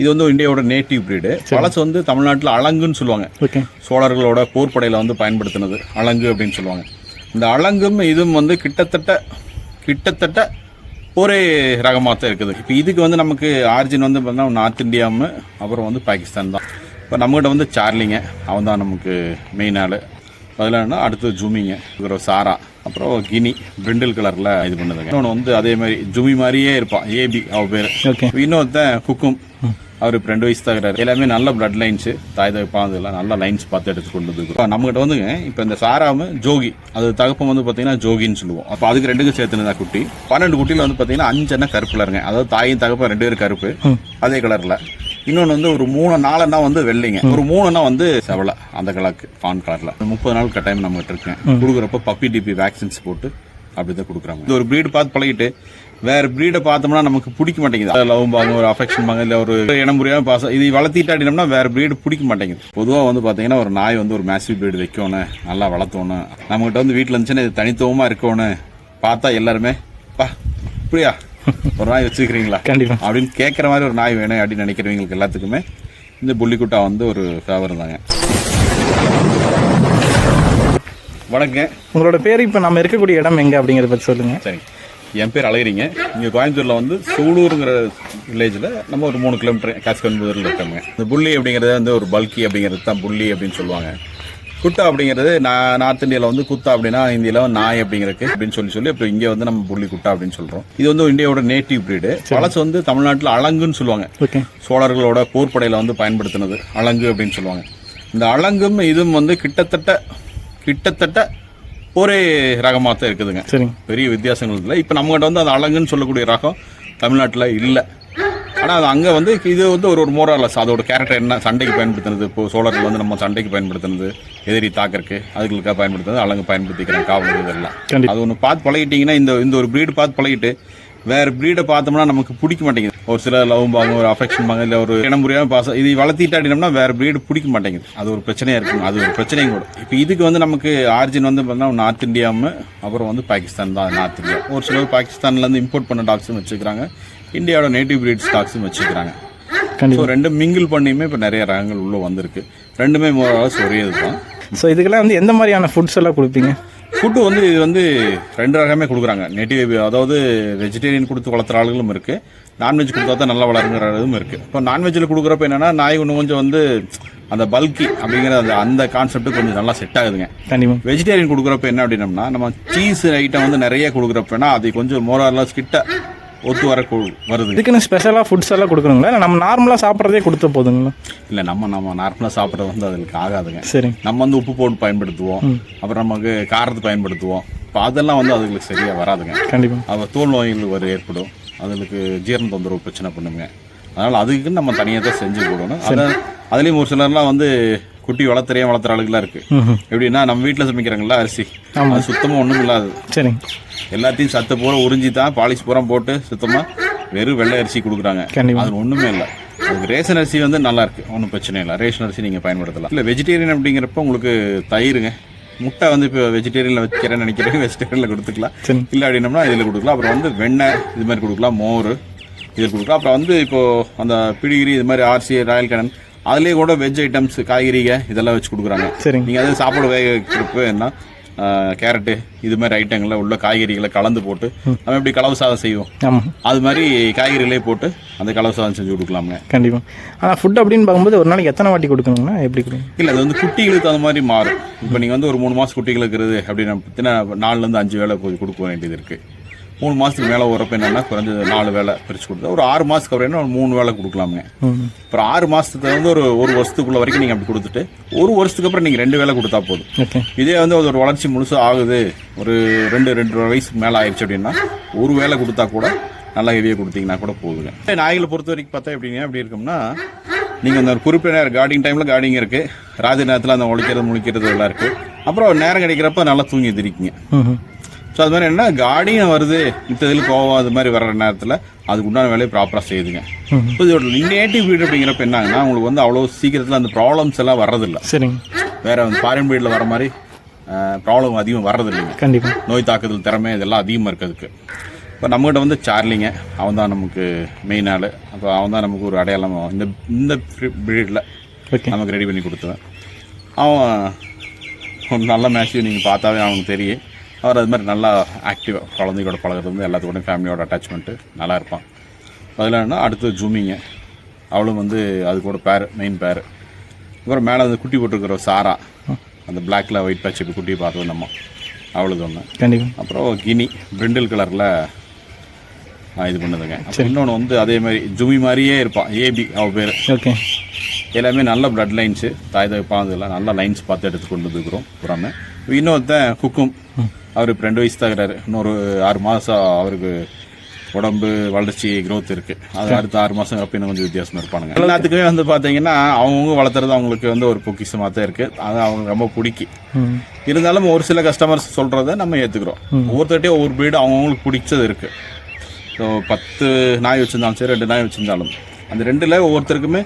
இது வந்து இந்தியாவோட நேட்டிவ் பிரீடு பழசு வந்து தமிழ்நாட்டில் அலங்குன்னு சொல்லுவாங்க. சோழர்களோட போர்ப்படையில் வந்து பயன்படுத்தினது. அலங்கு அப்படின்னு சொல்லுவாங்க. இந்த அலங்கும் இதுவும் வந்து கிட்டத்தட்ட கிட்டத்தட்ட ஒரே ரகமாக தான் இருக்குது. இப்போ இதுக்கு வந்து நமக்கு ஆரிஜின் வந்து பார்த்தீங்கன்னா நார்த் இந்தியாவும் அப்புறம் வந்து பாகிஸ்தான் தான். இப்போ நம்மகிட்ட வந்து சார்லிங்க அவன் தான் நமக்கு மெயின் ஆள். பதிலானா அடுத்து ஜூமிங்க அப்புறம் சாரா அப்புறம் கினி பிரிண்டில் கலரில் இது பண்ணுதுங்க. இன்னொன்று வந்து அதே மாதிரி ஜூமி மாதிரியே இருப்பான். ஏபி அவ பேர். இன்னொருத்தன் குக்கும் அவர் இப்போ ரெண்டு வயசு தகுறாரு எல்லாமே நல்ல பிளட் லைன்ஸ் தாய் தகப்பா அதெல்லாம் நல்ல லைன்ஸ் பார்த்து எடுத்து கொண்டு வந்து நம்மகிட்ட வந்துங்க இப்போ இந்த சாராம ஜோகி அது தகப்பம் வந்து பார்த்தீங்கன்னா ஜோகின்னு சொல்லுவோம். அப்போ அதுக்கு ரெண்டுக்கும் சேர்த்துனதா குட்டி. பன்னெண்டு குட்டியில் வந்து பார்த்தீங்கன்னா அஞ்செண்ணா கருப்புல இருங்க அதாவது தாயும் தகப்பம் ரெண்டு பேரும் கருப்பு அதே கலரில் இன்னொன்று வந்து ஒரு மூணு நாலெண்ணா வந்து வெள்ளைங்க. ஒரு மூணுனா வந்து செவலை அந்த கலருக்கு பான் கலரில் முப்பது நாள் கட்டாயம் நம்மகிட்ட இருக்கேன் கொடுக்குறப்ப பப்பி டிபி வேக்சின்ஸ் போட்டு அப்படி தான் கொடுக்குறாங்க. இது ஒரு ப்ரீடு பார்த்து பழகிட்டு வேற ப்ரீடை பார்த்தோம்னா நமக்கு பிடிக்க மாட்டேங்குது. லவ் பாங்க ஒரு அஃபெக்ஷன் பாங்க இல்லை ஒரு இனம் புரியாம பாசம் இது வளர்த்திட்டாடினோம்னா வேற ப்ரீடு பிடிக்க மாட்டேங்குது. பொதுவாக வந்து பார்த்தீங்கன்னா ஒரு நாய் வந்து ஒரு மேசிவ் ப்ரீடு வைக்கணும் நல்லா வளர்த்தணும் நம்மகிட்ட வந்து வீட்டில் இருந்துச்சுன்னா இது தனித்துவமாக இருக்கணும் பார்த்தா எல்லாருமே பா இப்படியா? ஒரு நாய் வச்சுக்கிறீங்களா கண்டிப்பா. அப்படின்னு கேட்குற மாதிரி ஒரு நாய் வேணும் அப்படின்னு நினைக்கிறவங்களுக்கு எல்லாத்துக்குமே இந்த புள்ளிக்குட்டா வந்து ஒரு ஃபேவர் தாங்க. வணக்கங்க. உங்களோட பேர் இப்போ நம்ம இருக்கக்கூடிய இடம் எங்கே அப்படிங்கிறத பற்றி சொல்லுங்க. சரி என் பேர் அழகிரிங்க. இங்கே கோயம்புத்தூரில் வந்து சூலூருங்கிற வில்லேஜில் நம்ம ஒரு மூணு கிலோமீட்டர் காசிகன்புதூரில் இருக்கோங்க. இந்த புள்ளி அப்படிங்கிறது வந்து ஒரு பல்கி அப்படிங்கிறது தான் புள்ளி அப்படின்னு சொல்லுவாங்க. குட்டா அப்படிங்கிறது நான் நார்த் இந்தியாவில் வந்து குத்தா அப்படின்னா இந்தியாவில் நாய் அப்படிங்கிறதுக்கு அப்படின்னு சொல்லி சொல்லி இப்போ இங்கே வந்து நம்ம புள்ளி குட்டா அப்படின்னு சொல்கிறோம் இது வந்து இந்தியாவோட நேட்டிவ் பிரீடு பழசு வந்து தமிழ்நாட்டில் அலங்குன்னு சொல்லுவாங்க. சோழர்களோட போர்ப்படையில் வந்து பயன்படுத்தினது அலங்கு அப்படின்னு சொல்லுவாங்க. இந்த அலங்கும் இதுவும் வந்து கிட்டத்தட்ட கிட்டத்தட்ட ஒரே ரகமாக தான் இருக்குதுங்க. சரிங்க. பெரிய வித்தியாசங்கள் இல்லை. இப்போ நம்மகிட்ட வந்து அந்த அலங்குன்னு சொல்லக்கூடிய ரகம் தமிழ்நாட்டில் இல்லை. ஆனால் அது அங்கே வந்து இது வந்து ஒரு ஒரு மோரலஸ் அதோட கேரக்டர் என்ன? சண்டைக்கு பயன்படுத்தினது. இப்போ சோழர்கள் வந்து நம்ம சண்டைக்கு பயன்படுத்தினது. எதிரி தாக்கறக்கு அதுகளுக்காக பயன்படுத்துனது அலங்கு பயன்படுத்திக்கிறாங்க. காவல் இதெல்லாம். அது ஒன்று பார்த்து பழகிட்டீங்கன்னா இந்த இந்த ஒரு ப்ரீடு பார்த்து பழகிட்டு வேற ப்ரீடை பார்த்தோம்னா நமக்கு பிடிக்க மாட்டேங்குது. ஒரு சில லவ் பாங்க ஒரு அஃபெக்ஷன் பாங்க இல்லை ஒரு இனம் புரியாம பாசம் இது வளர்த்திட்டாடினோம்னா வேற ப்ரீடு பிடிக்க மாட்டேங்குது. அது ஒரு பிரச்சனையா இருக்கும் அது ஒரு பிரச்சனையும் கூட. இப்போ இதுக்கு வந்து நமக்கு ஆரிஜின் வந்து பார்த்தீங்கன்னா நார்த் இந்தியாவும் அப்புறம் வந்து பாகிஸ்தான் தான் நார்த் இந்தியா ஒரு சிலர் பாகிஸ்தான்லேருந்து இம்போர்ட் பண்ண டாக்ஸும் வச்சுக்கிறாங்க இந்தியாவோட நேட்டிவ் பிரீட் ஸ்டாக்ஸும் வச்சுக்கிறாங்க ஸோ ரெண்டும் மிங்கிள் பண்ணியுமே இப்போ நிறைய ரகங்கள் உள்ளே வந்திருக்கு. ரெண்டுமே மோரஸ் ஒரே இதுதான். ஸோ இதுக்கெல்லாம் வந்து எந்த மாதிரியான ஃபுட்ஸ் எல்லாம் கொடுப்பீங்க? ஃபுட்டு வந்து இது வந்து ரெண்டு ரகமே கொடுக்குறாங்க. நெட்டிவ் அதாவது வெஜிடேரியன் கொடுத்து வளர்த்துற ஆளுகளும் இருக்கு. நான்வெஜ் கொடுத்தா தான் நல்லா வளருங்கிற இதுவும் இருக்கு. இப்போ நான்வெஜ்ஜில் கொடுக்குறப்ப என்னன்னா நாய் ஒன்று கொஞ்சம் வந்து அந்த பல்கி அப்படிங்கிற அந்த அந்த கான்செப்ட் கொஞ்சம் நல்லா செட் ஆகுதுங்க. கண்டிப்பா. வெஜிடேரியன் கொடுக்குறப்ப என்ன அப்படின்னம்னா நம்ம சீஸ் ஐட்டம் வந்து நிறைய கொடுக்குறப்பனா அது கொஞ்சம் மோரலாஸ் கிட்ட ஒத்து வர வருதுங்க இதுக்குன்னு ஸ்பெஷலாக ஃபுட்ஸ் எல்லாம் கொடுக்குறோங்களா? இல்லை நம்ம நார்மலாக சாப்பிட்றதே கொடுத்த போதுங்களா? இல்லை நம்ம நம்ம நார்மலாக சாப்பிட்றது வந்து அதுக்கு ஆகாதுங்க. சரிங்க நம்ம வந்து உப்பு போட்டு பயன்படுத்துவோம். அப்புறம் நமக்கு காரத்தை பயன்படுத்துவோம். இப்போ அதெல்லாம் வந்து அதுங்களுக்கு சரியாக வராதுங்க. கண்டிப்பா. அது தோல் நோய்கள் ஒரு ஏற்படும். அதுக்கு ஜீரண தொந்தரவு பிரச்சனை பண்ணுங்க. அதனால் அதுக்கு நம்ம தனியாக தான் செஞ்சு போடணும். அதை அதுலேயும் ஒரு சிலர்லாம் வந்து குட்டி வளர்த்துறையே வளர்த்துற ஆளுகளாக இருக்குது ம் எப்படின்னா நம்ம வீட்டில் சமைக்கிறாங்களா அரிசி. அது சுத்தமாக ஒன்றும் இல்லாது சரிங்க எல்லாத்தையும் சத்து பூரா உறிஞ்சி தான் பாலிஷ் பூரா போட்டு சுத்தமாக வெறும் வெள்ளை அரிசி கொடுக்குறாங்க. அது ஒன்றுமே இல்லை. அதுக்கு ரேஷன் அரிசி வந்து நல்லா இருக்கு. ஒன்றும் பிரச்சனை இல்லை. ரேஷன் அரிசி நீங்கள் பயன்படுத்தலாம். இல்லை வெஜிடேரியன் அப்படிங்கிறப்ப உங்களுக்கு தயிருங்க. முட்டை வந்து இப்போ வெஜிடேரியனில் வைக்கிறேன்னு நினைக்கிறேன். வெஜிடேரியனில் கொடுத்துக்கலாம். சரி. இல்லை அப்படின்னம்னா இதில் கொடுக்கலாம். அப்புறம் வந்து வெண்ணெய் இது மாதிரி கொடுக்கலாம். மோர் இது கொடுக்கலாம். அப்புறம் வந்து இப்போது அந்த பிடிகிரி இது மாதிரி ஆர்சி ராயல் கடன் அதுலேயே கூட வெஜ் ஐட்டம்ஸ் காய்கறிக இதெல்லாம் வச்சு கொடுக்குறாங்க. சரிங்க. நீங்கள் அது சாப்பாடு வேக வைக்கிறப்ப என்ன கேரட்டு இது மாதிரி ஐட்டங்களை உள்ள காய்கறிகளை கலந்து போட்டு நம்ம எப்படி கலவு சாதம் செய்வோம்? அது மாதிரி காய்கறிகளே போட்டு அந்த கலவு சாதம் செஞ்சு கொடுக்கலாமுங்க. கண்டிப்பாக ஆனால் ஃபுட் அப்படின்னு பார்க்கும்போது ஒரு நாளைக்கு எத்தனை வாட்டி கொடுக்கணுங்கண்ணா எப்படி இல்லை அது வந்து குட்டிகளுக்கு தகுந்த மாதிரி மாறும். இப்போ நீங்கள் வந்து ஒரு மூணு மாதம் குட்டிகள் இருக்குது அப்படின்னு பார்த்தீங்கன்னா நாலுலேருந்து அஞ்சு வேலை போய் கொடுக்க வேண்டியது இருக்குது மூணு மாதத்துக்கு மேலே வரப்ப என்னென்னா குறைஞ்சது நாலு வேலை பிரித்து கொடுத்தா. ஒரு ஆறு மாதத்துக்கு அப்புறம் என்ன ஒரு மூணு வேலை கொடுக்கலாமுங்க ம். அப்புறம் ஆறு மாதத்துக்கு வந்து ஒரு ஒரு வருஷத்துக்குள்ள வரைக்கும் நீங்கள் அப்படி கொடுத்துட்டு ஒரு வருஷத்துக்கு அப்புறம் நீங்கள் ரெண்டு வேலை கொடுத்தா போதும். இதே வந்து அது ஒரு வளர்ச்சி முழுசாக ஆகுது. ஒரு ரெண்டு ரெண்டு வயசுக்கு மேலே ஆயிடுச்சு அப்படின்னா ஒரு வேலை கொடுத்தா கூட நல்லா ஹெவியாக கொடுத்தீங்கன்னா கூட போதுங்க. நாய்களை பொறுத்த வரைக்கும் பார்த்தா எப்படிங்க எப்படி இருக்கும்னா நீங்கள் அந்த ஒரு குறிப்பிட்ட நேரம் கார்டிங் டைமில் கார்டிங் இருக்குது ராத்திரி நேரத்தில் அந்த ஒழிக்கிறது முழிக்கிறது எல்லாம் இருக்குது அப்புறம் நேரம் கிடைக்கிறப்ப நல்லா தூங்கி எந்திரிக்குங்க ம் ஸோ அது மாதிரி என்ன? கார்டிங் வருது. இந்த இதில் கோவம் அது மாதிரி வர்ற நேரத்தில் அதுக்கு உண்டான வேலையை ப்ராப்பராக செய்யுதுங்க. ஸோ இதோட நேட்டிவ் வீடு அப்படிங்கிறப்ப என்னங்கன்னா உங்களுக்கு வந்து அவ்வளோ சீக்கிரத்தில் அந்த ப்ராப்ளம்ஸ் எல்லாம் வர்றதில்ல. சரிங்க. வேற வந்து ஃபாரின் வீடில் வர மாதிரி ப்ராப்ளம் அதிகம் வர்றதில்லைங்க. கண்டிப்பாக நோய் தாக்குதல் திறமை இதெல்லாம் அதிகமாக இருக்கிறதுக்கு இப்போ நம்மகிட்ட வந்து சார்லிங்க அவன் தான் நமக்கு மெயின் ஆள். அப்போ அவன் தான் நமக்கு ஒரு அடையாளம். இந்த இந்த ப்ரீடில் ஓகே நமக்கு ரெடி பண்ணி கொடுத்துவேன் அவன் ஒரு நல்ல மேட்ச்சு நீங்கள் பார்த்தாவே அவனுக்கு தெரியும். அவர் அது மாதிரி நல்லா ஆக்டிவாக குழந்தையோட பழகிறது வந்து எல்லாத்துக்கூடயும் ஃபேமிலியோட அட்டாச்மெண்ட்டு நல்லா இருப்பான். அதில் என்ன அடுத்து ஜூமிங்க. அவளும் வந்து அது கூட பேர் மெயின் பேர் அப்புறம் மேலே அந்த குட்டி போட்டிருக்கிற சாரா. அந்த பிளாக்ல ஒயிட் பேட்ச் இப்போ குட்டி பார்த்தோம் நம்ம அவளுது ஒன்று கண்டிப்பாக அப்புறம் கினி பிரிண்டில் கலரில் இது பண்ணுதுங்க. இன்னொன்று வந்து அதே மாதிரி ஜுமி மாதிரியே இருப்பான் ஏபி அவள் பேர். ஓகே. எல்லாமே நல்ல பிளட் லைன்ஸு தாய் தகப்பான் இதெல்லாம் நல்ல லைன்ஸ் பார்த்து எடுத்து கொண்டு வந்துருக்குறோம் புறாம. இன்னொருத்தன் குக்கும். அவர் இப்போ ரெண்டு வயசு தாக்குறாரு இன்னொரு ஆறு மாதம் அவருக்கு உடம்பு வளர்ச்சி growth இருக்கு. அது அடுத்த ஆறு மாதம் அப்போ இன்னும் கொஞ்சம் வித்தியாசமாக இருப்பானுங்க. எல்லாத்துக்குமே வந்து பார்த்தீங்கன்னா அவங்கவுங்க வளர்த்துறது அவங்களுக்கு வந்து ஒரு பொக்கிஷமாக தான் இருக்குது அது அவங்களுக்கு ரொம்ப பிடிக்கும். இருந்தாலும் ஒரு சில கஸ்டமர்ஸ் சொல்கிறத நம்ம ஏற்றுக்கிறோம் ஒவ்வொருத்தர்ட்டையும் ஒவ்வொரு breed அவங்கவுங்களுக்கு பிடிச்சது இருக்குது ஸோ பத்து நாய் வச்சுருந்தாலும் சரி ரெண்டு நாய் வச்சுருந்தாலும் அந்த ரெண்டில் ஒவ்வொருத்தருக்குமே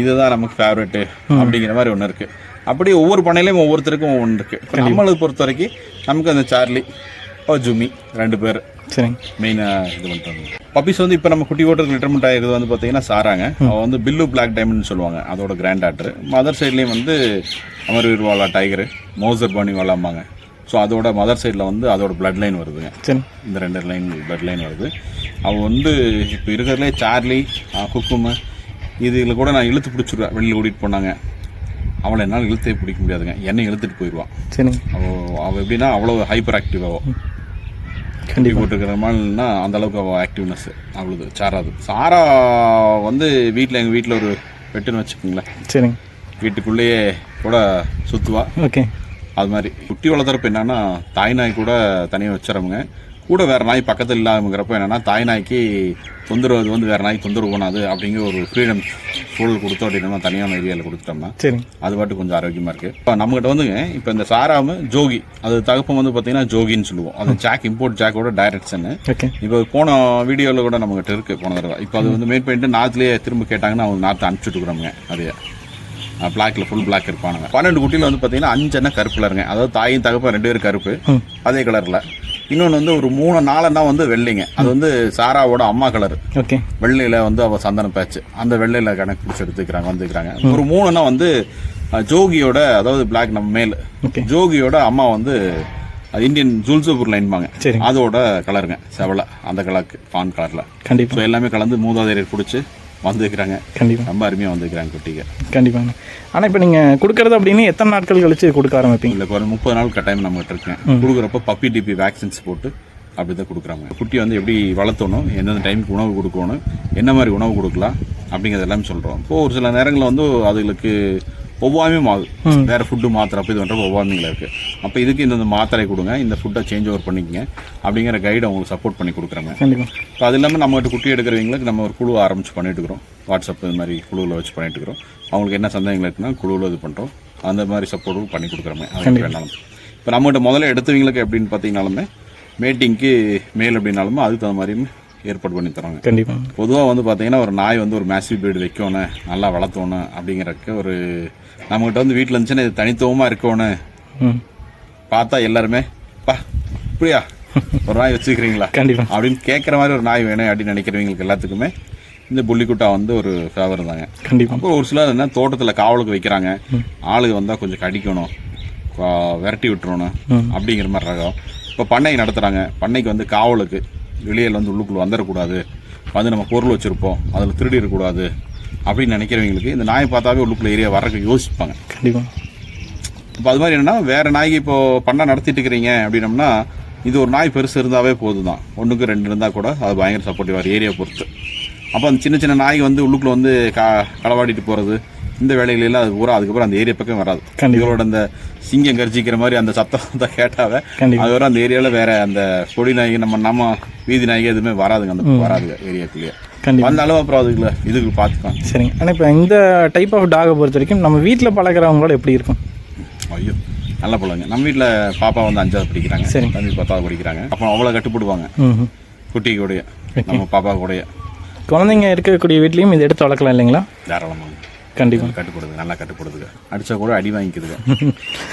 இதுதான் நமக்கு ஃபேவரெட்டு அப்படிங்கிற மாதிரி ஒன்று இருக்குது அப்படி ஒவ்வொரு பண்ணையிலையும் ஒவ்வொருத்தருக்கும் ஒவ்வொன்று இருக்குது இப்போ நம்மளை பொறுத்த வரைக்கும் நமக்கு அந்த சார்லி ஜுமி ரெண்டு பேர் சரிங்க. மெயினாக இது பண்ணுறாங்க பப்பீஸ் வந்து இப்போ நம்ம குட்டி ஓட்டருக்கு ரிட்டர்மெண்ட் ஆகிறது வந்து பார்த்தீங்கன்னா சாராங்க. அவன் வந்து பில்லு பிளாக் டைமண்ட் சொல்லுவாங்க. அதோட கிராண்ட் ஆட்ரு மதர் சைட்லேயும் வந்து அமர்வீர்வாலா டைகரு மோசர் பாணி வாலாம்பாங்க ஸோ அதோட மதர் சைடில் வந்து அதோட பிளட் லைன் வருதுங்க. சரி. இந்த ரெண்டு லைன் பிளட் லைன் வருது. அவன் வந்து இப்போ இருக்கிறதுலே சார்லி குக்குமு இதில் கூட நான் இழுத்து பிடிச்சிருவேன். வெளியில் ஓடிட்டு போனாங்க. அவளை என்னால் இழுத்தே பிடிக்க முடியாதுங்க. என்னை இழுத்துட்டு போயிடுவான் சரிங்க அவள் அவள் எப்படின்னா அவ்வளோ ஹைப்பர் ஆக்டிவ் அவள் கட்டி கண்டிப்பாக போட்டுருக்கிற மாதிரினா அந்த அளவுக்கு அவள் ஆக்டிவ்னஸ் அவ்வளோது சாராது சாரா வந்து வீட்டில் எங்கள் வீட்டில் ஒரு பெட்டுன்னு வச்சுக்கோங்களேன். சரிங்க வீட்டுக்குள்ளேயே கூட சுற்றுவா ஓகே. அது மாதிரி. குட்டி வளர்த்துறப்ப என்னன்னா தாய் நாய் கூட தனியாக வச்சுறவங்க கூட வேற நாய் பக்கத்தில் இல்லாமங்கிறப்ப என்னன்னா தாய் நாய்க்கு தொந்தரவு வந்து வேற நாய் தொந்தரவு பண்ணாது அப்படிங்கிற ஒரு ஃப்ரீடம் சூழல் கொடுத்தோம் அப்படின்னா தனியான ஏரியாவில் கொடுத்துட்டோம்னா சரிங்க அது பாட்டு கொஞ்சம் ஆரோக்கியமாக இருக்குது இப்போ நம்மகிட்ட வந்துங்க இப்போ இந்த சாராமு ஜோகி அது தகப்பம் வந்து பார்த்தீங்கன்னா ஜோகின்னு சொல்லுவோம். அது ஜாக் இம்போர்ட் ஜாக்கோட டைரக்ஷனு இப்போ போன வீடியோவில் கூட நம்மகிட்ட இருக்குது போன தடவை. இப்போ அது வந்து மேட் பண்ணிட்டு நாற்றுலேயே திரும்ப கேட்டாங்கன்னா அவங்க நாற்று அனுப்பிச்சுட்டுக்குறோங்க அதையே பிளாக்ல ஃபுல் பிளாக் இருப்பானுங்க. பன்னெண்டு குட்டியில் வந்து பார்த்தீங்கன்னா அஞ்சு என்ன கருப்புல இருங்க அதாவது தாயும் தகப்பம் ரெண்டு பேரும் கருப்பு. அதே கலரில் இன்னொன்று வந்து ஒரு மூணு நாலன்னா வந்து வெள்ளைங்க. அது வந்து சாராவோட அம்மா கலர் ஓகே. வெள்ளையில வந்து அவ சந்தன பேட்ச் அந்த வெள்ளையில கணக்கு பிடிச்சி எடுத்துக்கிறாங்க வந்துக்கிறாங்க. ஒரு மூணுன்னா வந்து ஜோகியோட அதாவது பிளாக் நம்ம மேல். ஜோகியோட அம்மா வந்து அது இந்தியன் ஜுல்சூப்பூர் லைன்பாங்க சரி அதோட கலருங்க செவலை. அந்த கலருக்கு பான் கலர்ல கண்டிப்பாக எல்லாமே கலந்து மூதாதையர் பிடிச்சி வந்துக்கிறாங்க கண்டிப்பாக ரொம்ப அருமையாக வந்துக்கிறாங்க குட்டிங்க. கண்டிப்பாங்க ஆனால் இப்போ நீங்கள் கொடுக்கறது அப்படின்னு எத்தனை நாட்கள் கழிச்சு கொடுக்க ஆரம்பிப்பீங்க? இல்லை ஒரு முப்பது நாள் கட்டாயம் நம்மகிட்ட இருக்கேன். கொடுக்குறப்ப பப்பி டிபி வேக்சின்ஸ் போட்டு அப்படி தான் கொடுக்குறாங்க. குட்டி வந்து எப்படி வளர்த்தணும் எந்தெந்த டைமுக்கு உணவு கொடுக்கணும் என்ன மாதிரி உணவு கொடுக்கலாம் அப்படிங்கிறது எல்லாமே சொல்கிறோம் இப்போ ஒரு சில நேரங்களில் வந்து அதுகளுக்கு ஒவ்வாமையும் ஆகுது வேற ஃபுட்டு மாத்திரப்ப இது பண்ணுற ஒவ்வாமைகள் இருக்குது அப்போ இதுக்கு இந்த மாத்திரை கொடுங்க இந்த ஃபுட்டை சேஞ்ச் ஓவர் பண்ணிக்கங்க அப்படிங்கிற கைடு அவங்களுக்கு சப்போர்ட் பண்ணி கொடுக்குறாங்க. இப்போ அது இல்லாமல் நம்மகிட்ட குட்டி எடுக்கிறவங்களுக்கு நம்ம ஒரு குழு ஆரம்பிச்சு பண்ணிட்டு இருக்கிறோம். வாட்ஸ்அப் இது மாதிரி குழுவில் வச்சு பண்ணிட்டு இருக்கிறோம். அவங்களுக்கு என்ன சந்தேகங்கள் இருக்குன்னா குழுவில் இது பண்ணுறோம் அந்த மாதிரி சப்போர்ட்டும் பண்ணி கொடுக்குறோமே அது வேணாலும் இப்போ நம்மகிட்ட முதல்ல எடுத்தவங்களுக்கு எப்படின்னு பார்த்தீங்கனாலுமே மேட்டிங்க்கு மேல் அப்படின்னாலுமே அதுக்கு தகுந்த மாதிரியும் ஏற்பாடு பண்ணி தராங்க. கண்டிப்பாக பொதுவாக வந்து பார்த்தீங்கன்னா ஒரு நாய் வந்து ஒரு மேசிவ் பீடு வைக்கணும் நல்லா வளர்த்தணும் அப்படிங்கிறக்கு ஒரு நம்மகிட்ட வந்து வீட்டில் இருந்துச்சுன்னா இது தனித்துவமாக இருக்கணும் பார்த்தா எல்லாருமே பா இப்படியா? ஒரு நாய் வச்சுக்கிறீங்களா கண்டிப்பாக அப்படின்னு கேட்குற மாதிரி ஒரு நாய் வேணும் அப்படின்னு நினைக்கிறவங்களுக்கு எல்லாத்துக்குமே இந்த புள்ளிக்குட்டா வந்து ஒரு ஃபேவர் தாங்க. கண்டிப்பாக அப்புறம் ஒரு சிலர் என்ன தோட்டத்தில் காவலுக்கு வைக்கிறாங்க. ஆளுங்க வந்தால் கொஞ்சம் கடிக்கணும். விரட்டி விட்டுறணும். அப்படிங்கிற மாதிரி ரகம். இப்போ பண்ணை நடத்துகிறாங்க பண்ணைக்கு வந்து காவலுக்கு. வெளியில் வந்து உள்ளுக்குள்ள வந்துடக்கூடாது வந்து நம்ம பொருள் வச்சுருப்போம். அதில் திருடிடக்கூடாது அப்படின்னு நினைக்கிறவங்களுக்கு இந்த நாயை பார்த்தாவே உள்ளுக்குள்ள ஏரியா வரக்கு யோசிப்பாங்க. கண்டிப்பாக இப்போ அது மாதிரி என்னன்னா வேற நாய்க்கு இப்போ பண்ணை நடத்திட்டு இருக்கிறீங்க அப்படின்னம்னா இது ஒரு நாய் பெருசு இருந்தாவே போதும் தான் ஒன்றுக்கு ரெண்டு இருந்தால் கூட அது பயங்கர சப்போர்ட்டிவாக ஏரியா பொறுத்து. அப்போ அந்த சின்ன சின்ன நாய் வந்து உள்ளுக்குள்ள வந்து கா களவாடிட்டு போகிறது இந்த வேலைகளெல்லாம் அது பூரா அதுக்கப்புறம் அந்த ஏரியா பக்கம் வராது. இதோட அந்த சிங்கம் கர்ஜிக்கிற மாதிரி அந்த சத்தம் தான் கேட்டாவே. கண்டிப்பா. அது வர அந்த ஏரியாவில் வேற அந்த கொடி நாய்க்கு நம்ம நம்ம வீதி நாய்க்கு எதுவுமே வராதுங்க அந்த வராதுங்க ஏரியாக்குள்ளேயே. வந்தாலும் அப்புறம் அதுக்குள்ள இதுக்கு பார்த்துக்கலாம் சரிங்க. ஆனால் இப்போ இந்த டைப் ஆஃப் டாகை பொறுத்த வரைக்கும் நம்ம வீட்டில் பழகிறவங்களோட எப்படி இருக்கும்? ஐயோ நல்ல பிள்ளைங்க. நம்ம வீட்டில் பாப்பா வந்து அஞ்சாவது படிக்கிறாங்க. சரி. தம்பி பத்தாவது படிக்கிறாங்க. அப்போ அவ்வளோ கட்டுப்படுவாங்க. குட்டி கூடய. நம்ம பாப்பா கூடய. குழந்தைங்க இருக்கக்கூடிய வீட்லேயும் இதை எடுத்து வளர்க்கலாம் இல்லைங்களா? தாராளமாக கண்டிப்பாக கட்டுப்படுது நல்லா கட்டுப்படுதுங்க அடிச்சா கூட அடி வாங்கிக்குதுங்க.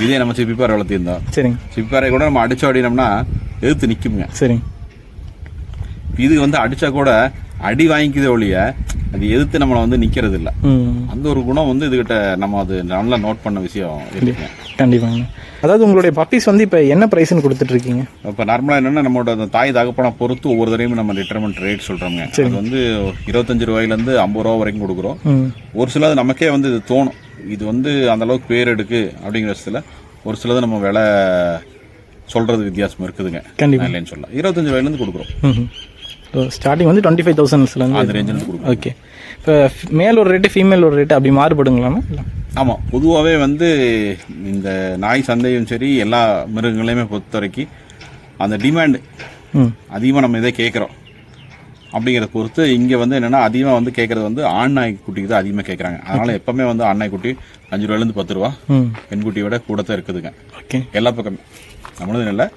இதே நம்ம சிப்பிப்பாறை வளர்த்திருந்தோம். சரிங்க. சிப்பிப்பாறை கூட நம்ம அடிச்சோம் அப்படின்னம்னா எதிர்த்து நிற்குங்க சரிங்க. இது வந்து அடிச்சா கூட அடி வாங்கிக்குதே ஒழிய அது எதிர்த்து நம்மளை வந்து நிக்கிறது இல்ல அந்த ஒரு குணம் வந்து இதுகிட்ட நம்ம அது நல்லா நோட் பண்ண விஷயம் இருக்குங்க கண்டிப்பாங்க. அதாவது உங்களுடைய பப்பீஸ் வந்து இப்போ என்ன ப்ரைஸ்னு கொடுத்துட்ருக்கீங்க? இப்போ நார்மலாக என்னன்னா நம்மளோட அந்த தாய் தகப்பனை பொறுத்து ஒவ்வொரு தடவையும் நம்ம ரிட்டர்மெண்ட் ரேட் சொல்கிறோங்க அது வந்து இருபத்தஞ்சு ரூபாயிலேருந்து ஐம்பது ரூபா வரைக்கும் கொடுக்குறோம். ஒரு சிலது நமக்கே வந்து இது தோணும். இது வந்து அந்த அளவுக்கு பேர் எடுக்கு அப்படிங்கிற விஷயத்தில் ஒரு சிலது நம்ம விலை சொல்கிறது வித்தியாசம் இருக்குதுங்க. கண்டிப்பா. இல்லைன்னு சொல்லலாம் இருபத்தஞ்சு ரூபாயிலேருந்து கொடுக்குறோம். ஸ்டார்டிங் வந்து டுவெண்ட்டி ஃபைவ் தௌசண்ட்ஸ்லேருந்து அந்த கொடுக்குறோம். ஓகே இப்போ மேல் ஒரு ரேட்டு ஃபீமேல் ஒரு ரேட்டு அப்படி மாறுபடுங்களாண்ணா இல்லை ஆமாம் பொதுவாகவே வந்து இந்த நாய் சந்தையும் சரி எல்லா மிருகங்களையுமே பொறுத்த வரைக்கும் அந்த டிமாண்டு ம். அதிகமாக நம்ம இதை கேட்குறோம். அப்படிங்கிறத பொறுத்து இங்கே வந்து என்னென்னா அதிகமாக வந்து கேட்குறது வந்து ஆண் நாய் குட்டிக்கு தான் அதிகமாக கேட்குறாங்க. அதனால் எப்போவுமே வந்து ஆண் நாய் குட்டி அஞ்சு ரூபாயிலேருந்து பத்து ரூபா பெண் விட கூட தான் இருக்குதுங்க. ஓகே எல்லா பக்கமே. நம்மளது இல்லை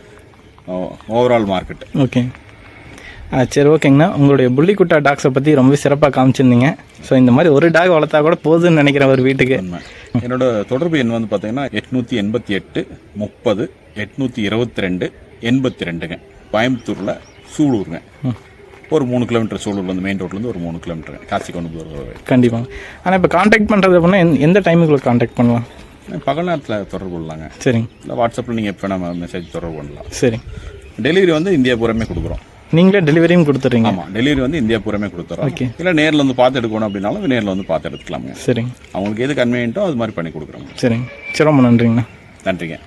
ஓவரால் மார்க்கெட் ஓகே சரி ஓகேங்கண்ணா. உங்களுடைய புள்ளிக்குட்டா டாக்ஸை பற்றி ரொம்ப சிறப்பாக காமிச்சிருந்தீங்க. ஸோ இந்த மாதிரி ஒரு டாக் வளர்த்தா கூட போதும்னு நினைக்கிறேன் ஒரு வீட்டுக்கு. என்னோட தொடர்பு எண் வந்து பார்த்தீங்கன்னா எட்நூற்றி எண்பத்தி எட்டு முப்பது எட்நூற்றி இருபத்தி ரெண்டு எண்பத்தி ரெண்டுங்க. கோயம்புத்தூரில் சூலூருங்க. ஒரு மூணு கிலோமீட்டர் சூலூர்லேருந்து மெயின் ரோட்லேருந்து ஒரு மூணு கிலோமீட்டர் காட்சி கொண்டு போகிற கண்டிப்பாக ஆனால் இப்போ காண்டாக்ட் பண்ணுறது அப்படின்னா எந்த- எந்த டைமுக்குள்ள காண்டாக்ட் பண்ணலாம்? பகல் நேரத்தில் தொடர்பு கொள்ளலாங்க. சரிங்க. இல்லை வாட்ஸ்அப்பில் நீங்கள் எப்போ நம்ம மெசேஜ் தொடர்பு பண்ணலாம் சரி. டெலிவரி வந்து இந்தியா பூராமே கொடுக்குறோம். நீங்களே டெலிவரியும் கொடுத்துட்றீங்க. ஆமாம் டெலிவரி வந்து இந்தியா பூராமே கொடுத்துறோம். Okay. இல்லை நேரில் வந்து பார்த்து எடுக்கணும் அப்படின்னாலும் நேரில் வந்து பார்த்து எடுத்துக்கலாமுங்க. சரிங்க. அவங்களுக்கு எது கன்வீனியன்ட்டோ அது மாதிரி பண்ணி கொடுக்குறோம். சரிங்க. சரி ரொம்ப நன்றிங்கண்ணா. நன்றிங்க.